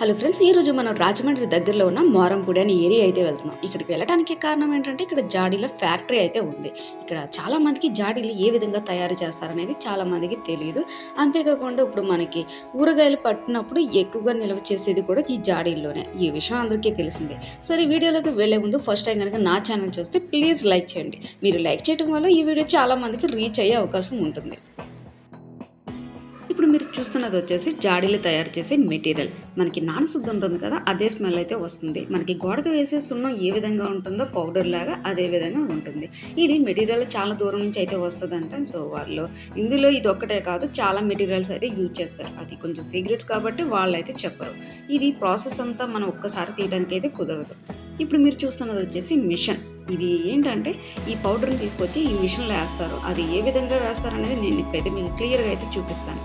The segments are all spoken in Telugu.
హలో ఫ్రెండ్స్ ఈ రోజు మనం రాజమండ్రి దగ్గరలో ఉన్న మోరంపూడి అనే ఏరియా అయితే వెళ్తున్నాం. ఇక్కడికి వెళ్ళడానికి కారణం ఏంటంటే ఇక్కడ జాడీల ఫ్యాక్టరీ అయితే ఉంది. ఇక్కడ చాలా మందికి జాడీలు ఏ విధంగా తయారు చేస్తారనేది చాలా మందికి తెలియదు అంతేకాకుండా ఇప్పుడు మనకి ఊరగాయలు పట్టినప్పుడు ఎక్కువగా నిల్వ చేసేది కూడా ఈ జాడీల్లోనే. ఈ విషయం అందరికీ తెలిసిందే. సరే వీడియోలోకి వెళ్ళే ముందు ఫస్ట్ టైం కనుక నా ఛానల్ చూస్తే ప్లీజ్ లైక్ చేయండి. మీరు లైక్ చేయడం వల్ల ఈ వీడియో చాలా మందికి రీచ్ అయ్యే అవకాశం ఉంటుంది. ఇప్పుడు మీరు చూస్తున్నది వచ్చేసి జాడీలు తయారు చేసే మెటీరియల్. మనకి నానశుద్ధి ఉంటుంది కదా అదే స్మెల్ అయితే వస్తుంది. మనకి గోడకు వేసే సున్నం ఏ విధంగా ఉంటుందో పౌడర్ లాగా అదే విధంగా ఉంటుంది. ఇది మెటీరియల్ చాలా దూరం నుంచి అయితే వస్తుందంట. సో వాళ్ళు ఇందులో ఇది ఒక్కటే కాదు చాలా మెటీరియల్స్ అయితే యూజ్ చేస్తారు. అది కొంచెం సీక్రెట్స్ కాబట్టి వాళ్ళు అయితే చెప్పరు. ఇది ప్రాసెస్ అంతా మనం ఒక్కసారి తీయడానికి అయితే కుదరదు. ఇప్పుడు మీరు చూస్తున్నది వచ్చేసి మిషన్. ఇది ఏంటంటే ఈ పౌడర్ని తీసుకొచ్చి ఈ మిషన్లో వేస్తారు. అది ఏ విధంగా వేస్తారు అనేది నేను ఇప్పుడైతే మీకు క్లియర్గా అయితే చూపిస్తాను.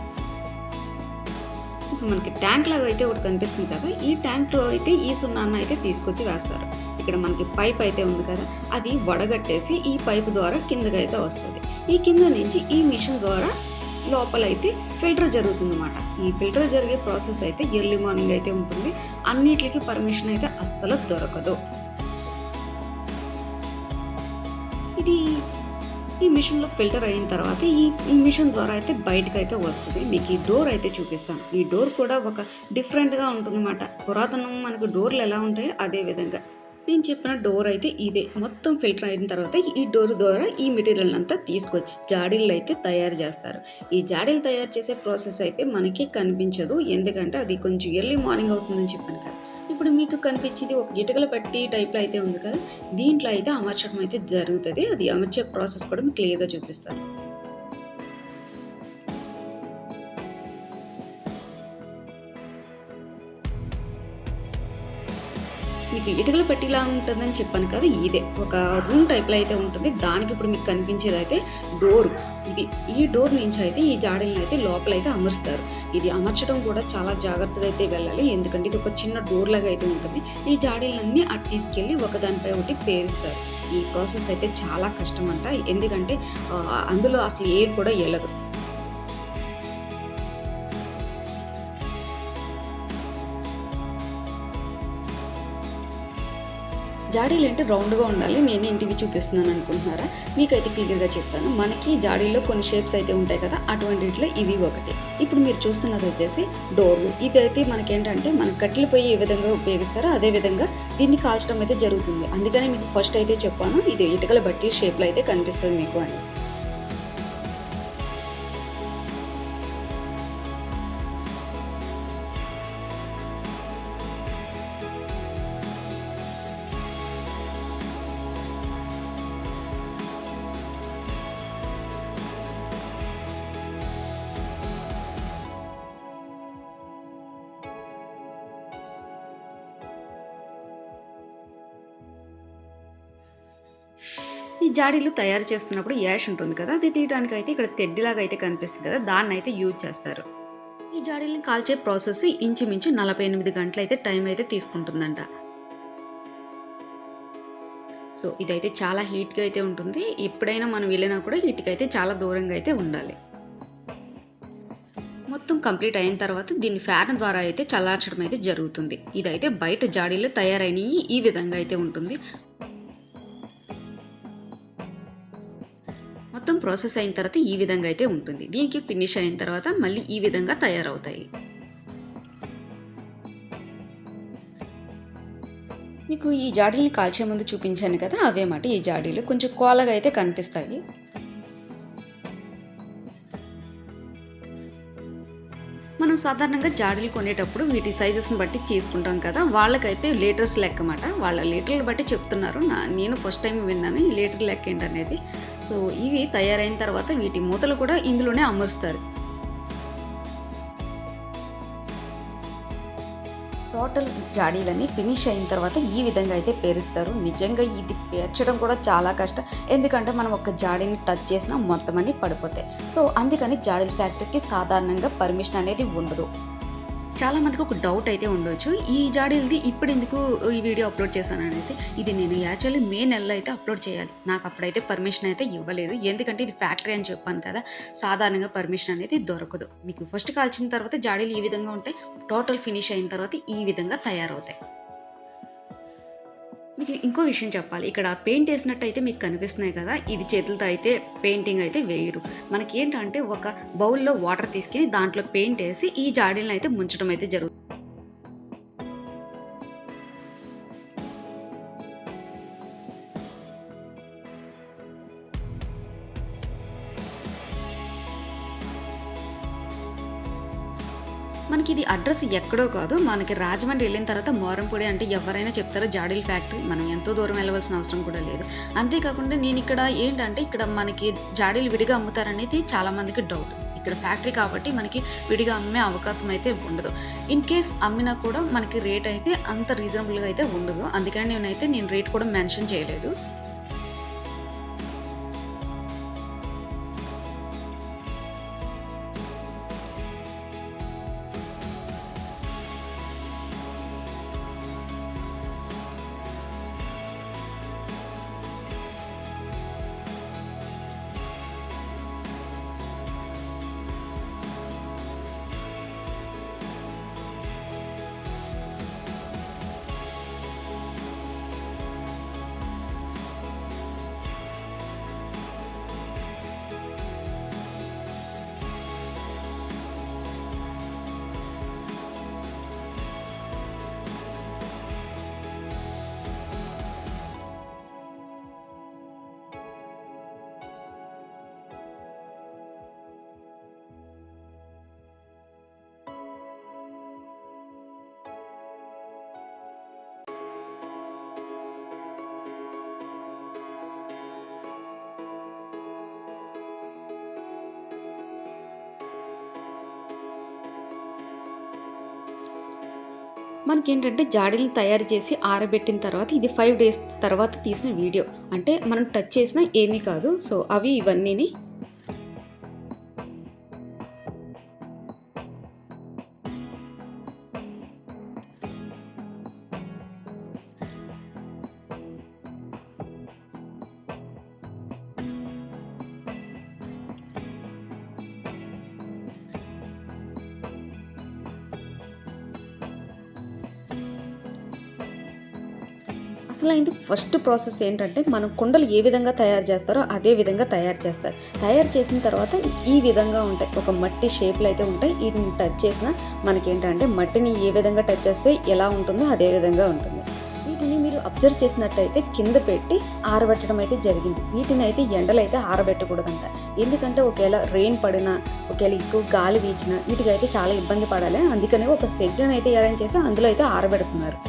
ఇప్పుడు మనకి ట్యాంక్ లాగా అయితే ఒకటి కనిపిస్తుంది కదా ఈ ట్యాంక్లో అయితే ఈ సున్నాన్ని అయితే తీసుకొచ్చి వేస్తారు. ఇక్కడ మనకి పైప్ అయితే ఉంది కదా అది వడగట్టేసి ఈ పైప్ ద్వారా కిందకి అయితే వస్తుంది. ఈ కింద నుంచి ఈ మిషన్ ద్వారా లోపలైతే ఫిల్టర్ జరుగుతుంది అన్నమాట ఈ ఫిల్టర్ జరిగే ప్రాసెస్ అయితే ఎర్లీ మార్నింగ్ అయితే ఉంటుంది. అన్నిటికి పర్మిషన్ అయితే అస్సలు దొరకదు. ఇది మిషన్లో ఫిల్టర్ అయిన తర్వాత ఈ ఈ మిషన్ ద్వారా అయితే బయటకు అయితే వస్తుంది. మీకు ఈ డోర్ అయితే చూపిస్తాను. ఈ డోర్ కూడా ఒక డిఫరెంట్గా ఉంటుందన్నమాట. పురాతనం మనకు డోర్లు ఎలా ఉంటాయో అదే విధంగా. నేను చెప్పిన డోర్ అయితే ఇదే. మొత్తం ఫిల్టర్ అయిన తర్వాత ఈ డోర్ ద్వారా ఈ మెటీరియల్ అంతా తీసుకొచ్చి జాడీలు అయితే తయారు చేస్తారు. ఈ జాడీలు తయారు చేసే ప్రాసెస్ అయితే మనకి కనిపించదు. ఎందుకంటే అది కొంచెం ఎర్లీ మార్నింగ్ అవుతుందని చెప్పాను కదా. ఇప్పుడు మీకు కనిపించేది ఒక ఇటుకల పట్టి టైప్లో అయితే ఉంది కదా. దీంట్లో అయితే అమర్చడం అయితే జరుగుతుంది. అది అమర్చే ప్రాసెస్ కూడా మీకు క్లియర్గా చూపిస్తాను. మీకు ఇటుకల పట్టిలా ఉంటుందని చెప్పాను కదా ఇదే. ఒక రూమ్ టైప్లో అయితే ఉంటుంది. దానికి ఇప్పుడు మీకు కనిపించేది అయితే డోర్. ఇది ఈ డోర్ నుంచి అయితే ఈ జాడీలను అయితే లోపల అయితే అమరుస్తారు. ఇది అమర్చడం కూడా చాలా జాగ్రత్తగా అయితే వెళ్ళాలి. ఎందుకంటే ఇది ఒక చిన్న డోర్ లాగా అయితే ఉంటుంది. ఈ జాడీలన్నీ అటు తీసుకెళ్ళి ఒకదానిపై ఒకటి పేరుస్తారు. ఈ ప్రాసెస్ అయితే చాలా కష్టం అంట. ఎందుకంటే అందులో అసలు ఎయిర్ కూడా వెళ్ళదు. జాడీలు అంటే రౌండ్గా ఉండాలి. నేను ఇంటివి చూపిస్తున్నాను అనుకుంటున్నారా? మీకైతే క్లియర్గా చెప్తాను. మనకి జాడీలో కొన్ని షేప్స్ అయితే ఉంటాయి కదా అటువంటిలో ఇవి ఒకటి. ఇప్పుడు మీరు చూస్తున్నది వచ్చేసి డోర్లు. ఇదైతే మనకేంటంటే మన కట్టెలు పొయ్యి ఏ విధంగా ఉపయోగిస్తారో అదే విధంగా దీన్ని కాల్చడం అయితే జరుగుతుంది. అందుకని మీకు ఫస్ట్ అయితే చెప్పాను ఇది ఇటుకల బట్టి షేప్లో అయితే కనిపిస్తుంది మీకు అనేసి. జాడీలు తయారు చేస్తున్నప్పుడు యాష్ ఉంటుంది కదా అది తీయడానికి అయితే ఇక్కడ తెడ్డిలాగా అయితే కనిపిస్తుంది కదా దాన్ని అయితే యూజ్ చేస్తారు. ఈ జాడీలను కాల్చే ప్రాసెస్ ఇంచుమించు నలభై ఎనిమిది గంటలు అయితే టైం అయితే తీసుకుంటుందంట. సో ఇదైతే చాలా హీట్గా అయితే ఉంటుంది. ఎప్పుడైనా మనం వెళ్ళినా కూడా హీట్కి అయితే చాలా దూరంగా అయితే ఉండాలి. మొత్తం కంప్లీట్ అయిన తర్వాత దీన్ని ఫ్యాన్ ద్వారా అయితే చల్లార్చడం అయితే జరుగుతుంది. ఇదైతే బయట జాడీలు తయారైనవి ఈ విధంగా అయితే ఉంటుంది. ప్రాసెస్ అయిన తర్వాత ఈ విధంగా అయితే ఉంటుంది. దీనికి ఫినిష్ అయిన తర్వాత మళ్ళీ ఈ విధంగా తయారవుతాయి. మీకు ఈ జాడీని కాల్చే ముందు చూపించాను కదా అవే మాట ఈ జాడీలు. కొంచెం కోలగా అయితే కనిపిస్తాయి. మనం సాధారణంగా జాడీలు కొనేటప్పుడు వీటి సైజెస్ని బట్టి తీసుకుంటాం కదా వాళ్ళకైతే లీటర్స్ లెక్క అన్నమాట. వాళ్ళ లీటర్లు బట్టి చెప్తున్నారు. నా నేను ఫస్ట్ టైం విన్నాను ఈ లీటర్ లెక్క ఏంటనేది. సో ఇవి తయారైన తర్వాత వీటి మూతలు కూడా ఇందులోనే అమరుస్తారు. టోటల్ జాడీలన్నీ ఫినిష్ అయిన తర్వాత ఈ విధంగా అయితే పేరుస్తారు. నిజంగా ఇది పేర్చడం కూడా చాలా కష్టం. ఎందుకంటే మనం ఒక జాడీని టచ్ చేసినా మొత్తం అన్ని పడిపోతాయి. సో అందుకని జాడీల ఫ్యాక్టరీకి సాధారణంగా పర్మిషన్ అనేది ఉండదు. చాలా మందికి ఒక డౌట్ అయితే ఉండొచ్చు. ఈ జాడీలది ఇప్పుడు ఎందుకు ఈ వీడియో అప్లోడ్ చేశాను అనేసి ఇది నేను యాక్చువల్లీ మే నెలలో అయితే అప్లోడ్ చేయాలి. నాకు అప్పుడైతే పర్మిషన్ అయితే ఇవ్వలేదు. ఎందుకంటే ఇది ఫ్యాక్టరీ అని చెప్పాను కదా. సాధారణంగా పర్మిషన్ అనేది దొరకదు. మీకు ఫస్ట్ కాల్చిన తర్వాత జాడీలు ఈ విధంగా ఉంటాయి. టోటల్ ఫినిష్ అయిన తర్వాత ఈ విధంగా తయారవుతాయి. మీకు ఇంకో విషయం చెప్పాలి. ఇక్కడ పెయింట్ వేసినట్టు అయితే మీకు కనిపిస్తున్నాయి కదా ఇది చేతులతో అయితే పెయింటింగ్ అయితే వేయరు. మనకి ఏంటంటే ఒక బౌల్లో వాటర్ తీసుకుని దాంట్లో పెయింట్ వేసి ఈ జాడీలను అయితే ముంచడం అయితే జరుగుతుంది. మనకి ఇది అడ్రస్ ఎక్కడో కాదు. మనకి రాజమండ్రి వెళ్ళిన తర్వాత మోరంపొడి అంటే ఎవరైనా చెప్తారో జాడీల ఫ్యాక్టరీ. మనం ఎంతో దూరం వెళ్ళవలసిన అవసరం కూడా లేదు. అంతేకాకుండా నేను ఇక్కడ ఏంటంటే ఇక్కడ మనకి జాడీలు విడిగా అమ్ముతారనేది చాలా మందికి డౌట్ ఇక్కడ ఫ్యాక్టరీ కాబట్టి మనకి విడిగా అమ్మే అవకాశం అయితే ఉండదు. ఇన్ కేస్ అమ్మినా కూడా మనకి రేట్ అయితే అంత రీజనబుల్గా అయితే ఉండదు. అందుకని నేనైతే నేను రేట్ కూడా మెన్షన్ చేయలేదు. మనకి ఏంటంటే జాడీలు తయారు చేసి ఆరబెట్టిన తర్వాత ఇది ఫైవ్ డేస్ తర్వాత తీసిన వీడియో. అంటే మనం టచ్ చేసినా ఏమీ కాదు. సో అవి ఇవన్నీని అసలు ఇందుకు ఫస్ట్ ప్రాసెస్ ఏంటంటే మనం కుండలు ఏ విధంగా తయారు చేస్తారో అదే విధంగా తయారు చేస్తారు. తయారు చేసిన తర్వాత ఈ విధంగా ఉంటాయి. ఒక మట్టి షేప్లు అయితే ఉంటాయి. వీటిని టచ్ చేసిన మనకేంటంటే మట్టిని ఏ విధంగా టచ్ చేస్తే ఎలా ఉంటుందో అదే విధంగా ఉంటుంది. వీటిని మీరు అబ్జర్వ్ చేసినట్టయితే కింద పెట్టి ఆరబెట్టడం అయితే జరిగింది. వీటిని అయితే ఎండలు అయితే ఆరబెట్టకూడదంట. ఎందుకంటే ఒకవేళ రెయిన్ పడినా ఒకవేళ ఎక్కువ గాలి వీచినా వీటికి అయితే చాలా ఇబ్బంది పడాలి. అందుకని ఒక సెడ్ని అయితే అరేంజ్ చేసి అందులో అయితే ఆరబెడుతున్నారు.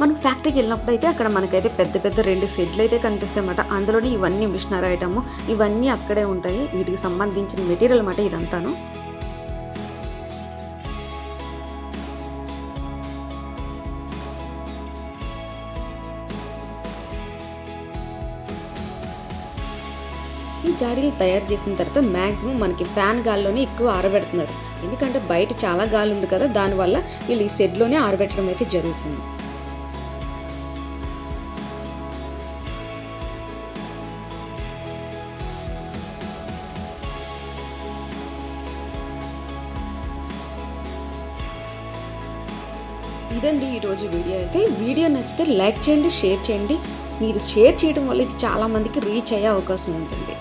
మనం ఫ్యాక్టరీకి వెళ్ళినప్పుడు అయితే అక్కడ మనకైతే పెద్ద పెద్ద రెండు సెడ్లు అయితే కనిపిస్తాయి అన్నమాట. అందులోనే ఇవన్నీ మిషనరీ ఐటమ్. ఇవన్నీ అక్కడే ఉంటాయి. వీటికి సంబంధించిన మెటీరియల్ అన్నమాట ఇదంతాను. ఈ జాడీలు తయారు చేసిన తర్వాత మ్యాక్సిమం మనకి ఫ్యాన్ గాల్లోనే ఎక్కువ ఆరబెడుతున్నారు. ఎందుకంటే బయట చాలా గాలి ఉంది కదా దానివల్ల వీళ్ళు ఈ షెడ్లోనే ఆరబెట్టడం అయితే జరుగుతుంది. ఇదండి ఈరోజు వీడియో అయితే. వీడియో నచ్చితే లైక్ చేయండి షేర్ చేయండి. మీరు షేర్ చేయడం వల్ల ఇది చాలామందికి రీచ్ అయ్యే అవకాశం ఉంటుంది.